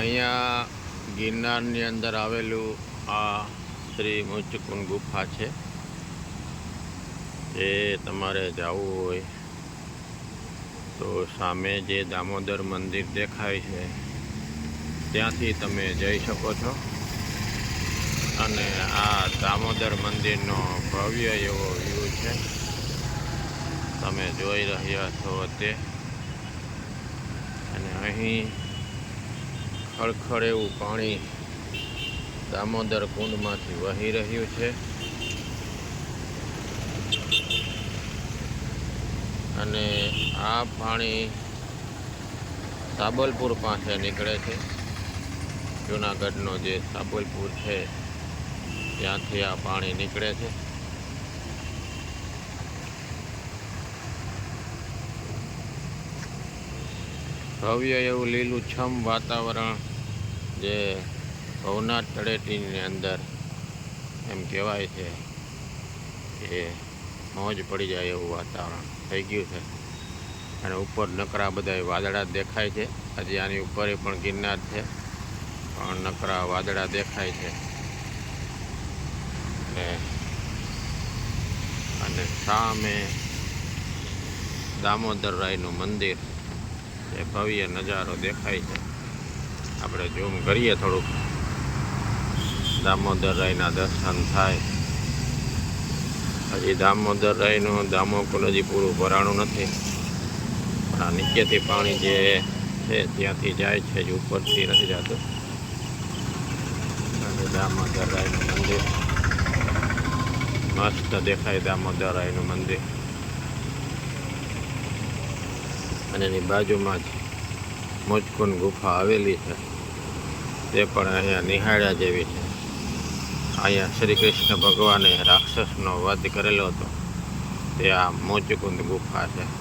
અહીંયા ગિરનારની અંદર આવેલું આ શ્રી મુચકુંડ ગુફા છે. એ તમારે જવું હોય તો સામે જે દામોદર મંદિર દેખાય છે, ત્યાંથી તમે જઈ શકો છો. અને આ દામોદર મંદિરનો ભવ્ય એવો વ્યૂ છે. તમે જોઈ રહ્યા છો તે અને અહીં ખળખળ એવું પાણી દામોદર કુંડમાંથી વહી રહ્યું છે. અને આ પાણી સાબલપુર પાસે નીકળે છે. જુનાગઢનો જે સાબલપુર છે, ત્યાંથી આ પાણી નીકળે છે. ભવ્ય એવું લીલુંછમ વાતાવરણ જે ભવનાથ તળેટીની અંદર એમ કહેવાય છે કે મોજ પડી જાય એવું વાતાવરણ થઈ ગયું છે. અને ઉપર નકરા બધા વાદળા દેખાય છે. હજી આની ઉપર પણ ગિરનાર છે. પણ નકરા વાદળા દેખાય છે. અને સામે દામોદર રાયનું મંદિર એ ભવ્ય નજારો દેખાય છે. આપણે ઝૂમ કરીએ થોડુંક. દામોદર રાયના દર્શન થાય. હજી દામોદર રાયનું દામોકુલ હજી પૂરું ભરાણું નથી. પણ આ નીચેથી પાણી જે છે ત્યાંથી જાય છે જ ઉપરથી નથી જતું. અને દામોદર રાયનું મંદિર. મસ્ત દેખાય દામોદર રાયનું મંદિર. અને એની બાજુમાં જ મોજકુંડ ગુફા આવેલી છે. તે પણ અહીંયા નિહાળ્યા જેવી છે. અહીંયા શ્રી કૃષ્ણ ભગવાને રાક્ષસનો વધ કરેલો હતો. તે આ મોજકુંડ ગુફા છે.